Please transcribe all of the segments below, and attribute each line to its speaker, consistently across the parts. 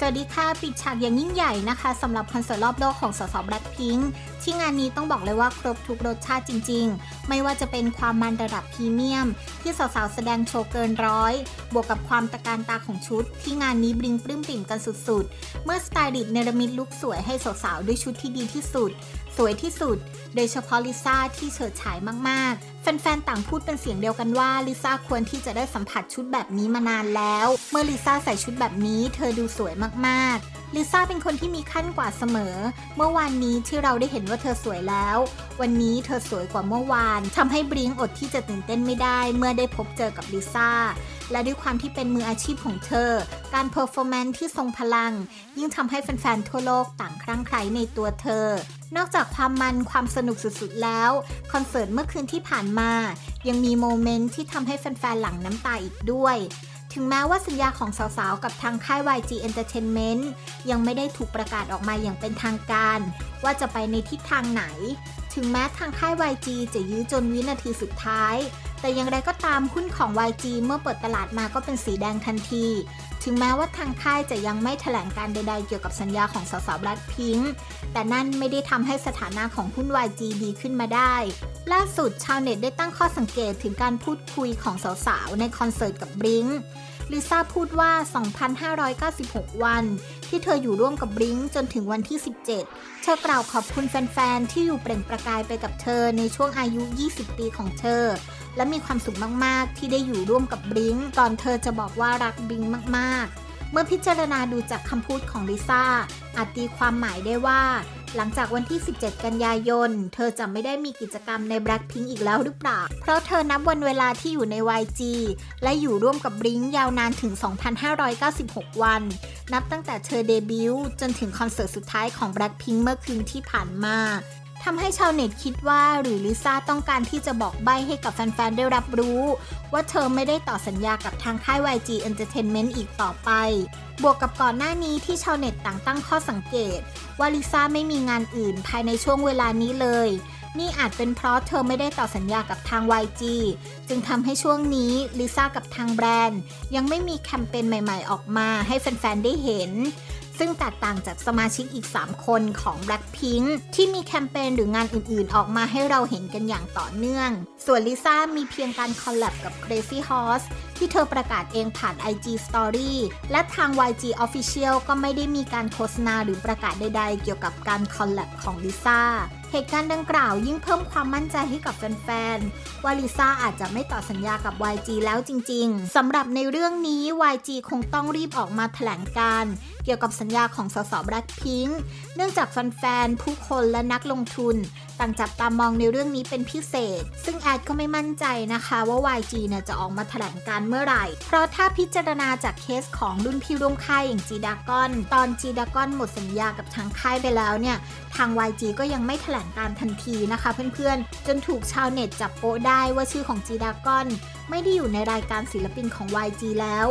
Speaker 1: สวัสดีค่ะปิดฉากอย่างยิ่งใหญ่นะคะสำหรับคอนเสิร์ตรอบโลกของสสแบล็คพิงค์ที่งานนี้ต้องบอกเลยว่าครบทุกรสชาติจริง ๆ ไม่ว่าจะเป็นความมันระดับพรีเมียม ที่สาวๆแสดงโชว์เกินร้อย บวกกับความตะการตาของชุด ที่งานนี้บลิงปลื้มปิ่มกันสุดๆ เมื่อสไตลิสต์เนรมิตลุคสวยให้สาวๆด้วยชุดที่ดีที่สุด สวยที่สุด โดยเฉพาะลิซ่าที่เฉิดฉายมากๆ แฟนๆ ต่างพูดเป็นเสียงเดียวกันว่าลิซ่าควรที่จะได้สัมผัสชุดแบบนี้มานานแล้ว เมื่อลิซ่าใส่ชุดแบบนี้ เธอดูสวยมากๆ ลิซ่าเป็นคนที่มีขั้นกว่าเสมอ เมื่อวานนี้ที่เราได้เห็นว่าเธอสวยแล้ว วันนี้เธอสวยกว่าเมื่อวานทำให้บริงอดที่จะตื่นเต้นไม่ได้ เมื่อได้พบเจอกับลิซ่า และด้วยความที่เป็นมืออาชีพของเธอ การเพอร์ฟอร์แมนซ์ที่ทรงพลัง ยิ่งทำให้แฟนๆทั่วโลกต่างครั่งไคล้ในตัวเธอนอกจากความมันความสนุกสุดๆแล้ว คอนเสิร์ตเมื่อคืนที่ผ่านมา ยังมีโมเมนต์ที่ทำให้แฟนๆหลั่งน้ำตาอีกด้วย ถึงแม้ว่าสัญญาของสาวๆ กับทางค่าย YG Entertainment ยังไม่ได้ถูกประกาศออกมาอย่างเป็นทางการ ว่าจะไปในทิศทางไหน ถึงแม้ทางค่าย YG จะยื้อจนวินาทีสุดท้าย แต่อย่างไรก็ตามหุ้นของ YG เมื่อเปิดตลาดมาก็เป็นสีแดงทันที ถึงแม้ว่าทางค่ายจะยังไม่แถลงการใดๆ เกี่ยวกับสัญญาของสาวๆ Blackpink แต่นั่นไม่ได้ทำให้สถานะของหุ้น YG ดีขึ้นมาได้ ล่าสุดชาวเน็ตได้ตั้งข้อสังเกตถึงการพูดคุยของสาวๆในคอนเสิร์ตกับบริง ลิซ่าพูดว่า 2,596 วัน ที่เธออยู่ร่วมกับบริงจนถึงวันที่ 17 เธอกล่าวขอบคุณแฟนๆ ที่อยู่เปล่งประกายไปกับเธอในช่วงอายุ 20 ปีของเธอ และมีความสุขมากๆ ที่ได้อยู่ร่วมกับบริงก่อนเธอจะบอกว่ารักบริงมากๆ เมื่อพิจารณาดูจากคำพูดของลิซ่าอาจตีความหมายได้ว่า หลังจากวันที่ 17 กันยายน เธอจะไม่ได้มีกิจกรรมใน Blackpink อีกแล้วหรือเปล่า เพราะเธอนับวันเวลาที่อยู่ใน YG และอยู่ร่วมกับบริงยาวนานถึง 2,596 วัน นับตั้งแต่เธอเดบิวต์จนถึงคอนเสิร์ตสุดท้ายของ Blackpink เมื่อคืนที่ผ่านมา ทำให้ชาวเน็ตคิดว่าหรือลิซ่าต้องการที่จะบอกใบให้กับแฟนๆ ได้รับรู้ ว่าเธอไม่ได้ต่อสัญญากับทางค่าย YG Entertainment อีกต่อไป บวกกับก่อนหน้านี้ที่ชาวเน็ตต่างตั้งข้อสังเกต ว่าลิซ่าไม่มีงานอื่นภายในช่วงเวลานี้เลย นี่อาจเป็นเพราะเธอไม่ได้ต่อสัญญากับทาง YG จึงทำให้ช่วงนี้ลิซ่ากับทางแบรนด์ ยังไม่มีแคมเปญใหม่ ๆ ออกมาให้แฟนๆ ได้เห็น ซึ่งแตกต่างจากสมาชิกอีก 3 คนของ Blackpink ที่มีแคมเปญหรืองานอื่นๆ ออกมาให้เราเห็นกันอย่างต่อเนื่อง ส่วนลิซ่ามีเพียงการคอลแลบกับ Crazy Horse ที่เธอประกาศเองผ่าน IG Story และทาง YG Official ก็ไม่ได้มีการโฆษณาหรือประกาศใดๆ เกี่ยวกับการคอลแลบของลิซ่าเหตุการณ์ดังกล่าวยิ่งเพิ่มความมั่นใจให้กับแฟนๆ ว่าลิซ่าอาจจะไม่ต่อสัญญากับ YG แล้วจริงๆ สำหรับในเรื่องนี้ YG คงต้องรีบออกมาแถลงการเกี่ยวกับสัญญาของสส Blackpink เนื่องจากแฟนๆ ผู้คนและนักลงทุน ต่างจับตามองในเรื่องนี้เป็นพิเศษ ซึ่งแอดก็ไม่มั่นใจนะคะว่า YG เนี่ยจะออกมาแถลงการเมื่อไหร่ เพราะถ้าพิจารณาจากเคสของรุ่นพี่ร่วมค่ายอย่างจีดากอน ตอนจีดากอนหมดสัญญากับทางค่ายไปแล้วเนี่ย ทาง YG ก็ยังไม่แถลงการทันทีนะคะเพื่อนๆ จนถูกชาวเน็ตจับโป๊ะได้ว่าชื่อของจีดากอนไม่ได้อยู่ในรายการศิลปินของ YG แล้ว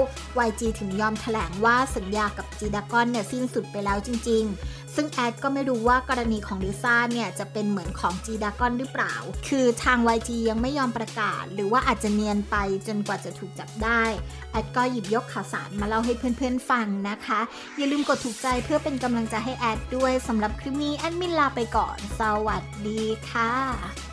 Speaker 1: YG ถึงยอมแถลงว่าสัญญากับจีดากอนเนี่ยสิ้นสุดไปแล้วจริง ๆ ซึ่งแอดก็ไม่รู้ว่ากรณีของลิซ่าเนี่ยจะเป็นเหมือนของจีดากอนหรือเปล่า คือทาง YG ยังไม่ยอมประกาศ หรือว่าอาจจะเนียนไปจนกว่าจะถูกจับได้ แอดก็หยิบยกข่าวสารมาเล่าให้เพื่อนๆฟังนะคะ อย่าลืมกดถูกใจเพื่อเป็นกำลังใจให้แอดด้วยสำหรับคลิปนี้แอดมินลาไปก่อน สวัสดีค่ะ